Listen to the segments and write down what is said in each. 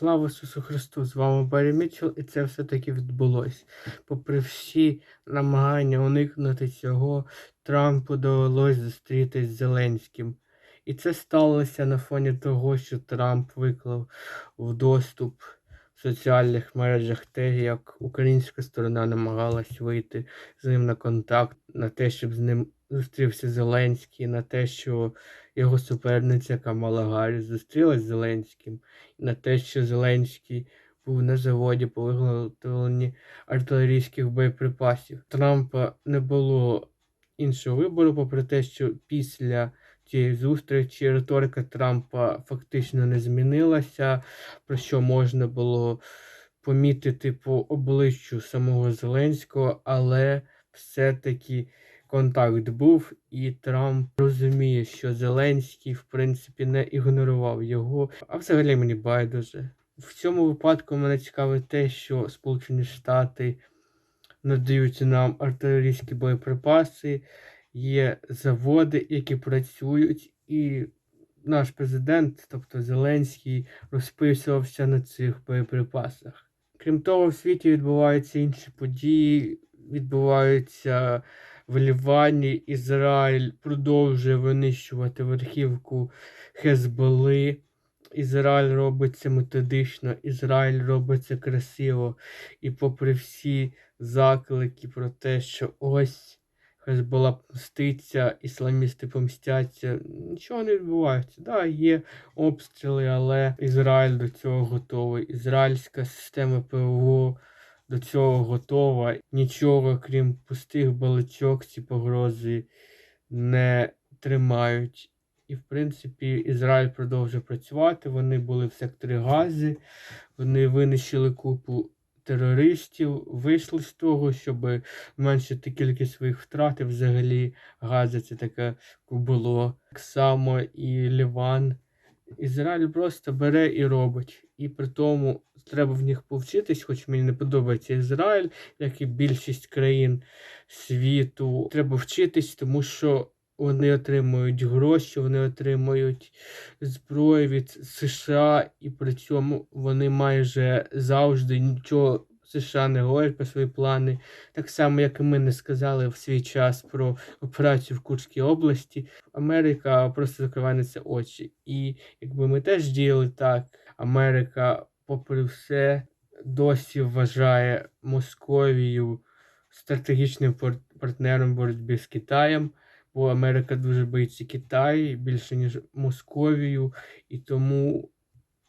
Слава Ісусу Христу! З вами Барі Мітчелл, і це все-таки відбулось. Попри всі намагання уникнути цього, Трампу довелось зустрітись з Зеленським. І це сталося на фоні того, що Трамп виклав в доступ в соціальних мережах те, як українська сторона намагалась вийти з ним на контакт, на те, щоб з ним зустрівся Зеленський, на те, що його суперниця Камала Гарріс зустрілась з Зеленським на те, що Зеленський був на заводі по виготовленні артилерійських боєприпасів. Трампа не було іншого вибору, попри те, що після цієї зустрічі риторика Трампа фактично не змінилася, про що можна було помітити по обличчю самого Зеленського, але все-таки контакт був, і Трамп розуміє, що Зеленський, в принципі, не ігнорував його. А взагалі мені байдуже. В цьому випадку мене цікавить те, що Сполучені Штати надають нам артилерійські боєприпаси, є заводи, які працюють, і наш президент, тобто Зеленський, розписувався на цих боєприпасах. Крім того, в світі відбуваються інші події, відбуваються в Лівані. Ізраїль продовжує винищувати верхівку Хезболи. Ізраїль робить це методично, Ізраїль робить це красиво. І попри всі заклики про те, що ось Хезбола мститься, ісламісти помстяться, нічого не відбувається. Да, є обстріли, але Ізраїль до цього готовий. Ізраїльська система ПВО до цього готова. Нічого, крім пустих балачок, ці погрози не тримають. І, в принципі, Ізраїль продовжує працювати. Вони були в секторі Гази, вони винищили купу терористів, вийшли з того, щоб зменшити кількість своїх втрат. І Взагалі, Газа це таке було. Так само і Ліван. Ізраїль просто бере і робить. І при тому треба в них повчитись, хоч мені не подобається Ізраїль, як і більшість країн світу. Треба вчитись, тому що вони отримують гроші, вони отримують зброю від США, і при цьому вони майже завжди нічого. США не говорять про свої плани, так само, як і ми не сказали в свій час про операцію в Курській області. Америка просто закриває на це очі. І якби ми теж діяли так, Америка, попри все, досі вважає Московію стратегічним партнером боротьби з Китаєм. Бо Америка дуже боїться Китаю більше ніж Московію, і тому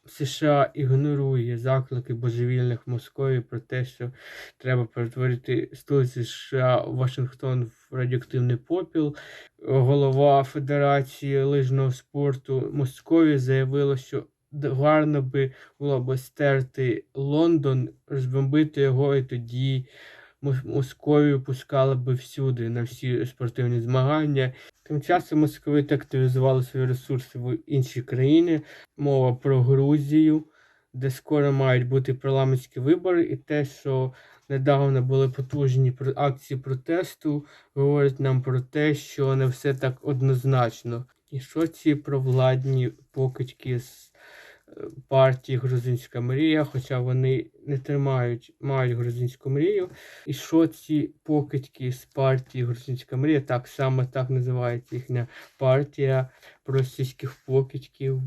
США ігнорує заклики божевільних Московії про те, що треба перетворити столиці США Вашингтон в радіоактивний попіл. Голова Федерації лижного спорту Московії заявила, що гарно би було б стерти Лондон, розбомбити його, і тоді Московію пускали би всюди на всі спортивні змагання. Тим часом московити активізували свої ресурси в інші країни. Мова про Грузію, де скоро мають бути парламентські вибори, і те, що недавно були потужні акції протесту, говорить нам про те, що не все так однозначно. І що ці провладні покидьки з партії Грузинська мрія, хоча вони не тримають, мають грузинську мрію. І що ці покидьки з партії Грузинська мрія, так саме так називається їхня партія російських покидьків.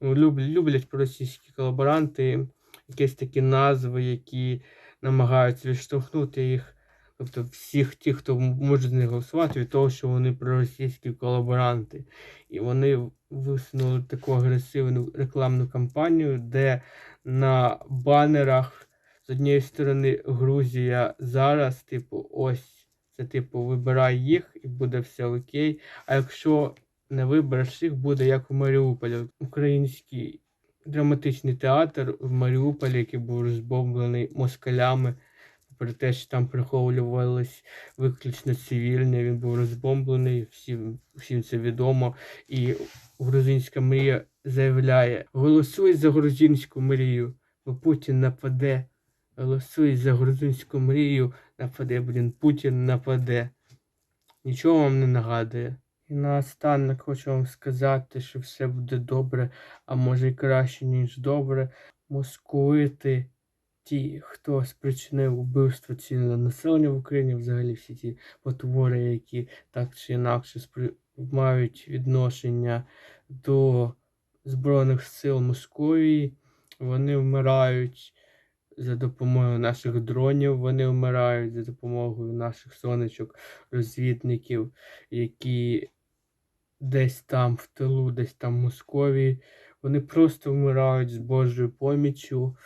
Ну, люблять російські колаборанти, якісь такі назви, які намагаються відштовхнути їх. Тобто всіх тих, хто може з них голосувати, від того, що вони проросійські колаборанти. І вони висунули таку агресивну рекламну кампанію, де на банерах з однієї сторони Грузія зараз, типу, ось це типу вибирай їх і буде все окей. А якщо не вибереш їх, буде як у Маріуполі. Український драматичний театр в Маріуполі, який був розбомблений москалями про те, що там приховувались виключно цивільні, він був розбомблений, всім, всім це відомо. І грузинська мрія заявляє: голосуй за грузинську мрію, бо Путін нападе. Голосуй за грузинську мрію, нападе, блін, Путін нападе. Нічого вам не нагадує. І наостанок хочу вам сказати, що все буде добре, а може й краще, ніж добре. московити, ті, хто спричинив вбивство цивільного населення в Україні, взагалі всі ті потвори, які так чи інакше спри- мають відношення до Збройних сил Московії, вони вмирають за допомогою наших дронів, вони вмирають за допомогою наших сонечок, розвідників, які десь там в тилу, десь там в Московії. Вони просто вмирають з Божою поміччю.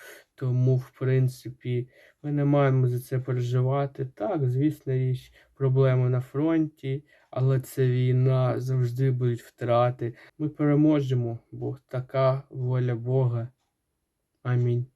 Тому, в принципі, ми не маємо за це переживати. Так, звісно, річ, проблеми на фронті, але це війна, завжди будуть втрати. Ми переможемо, бо така воля Бога. Амінь.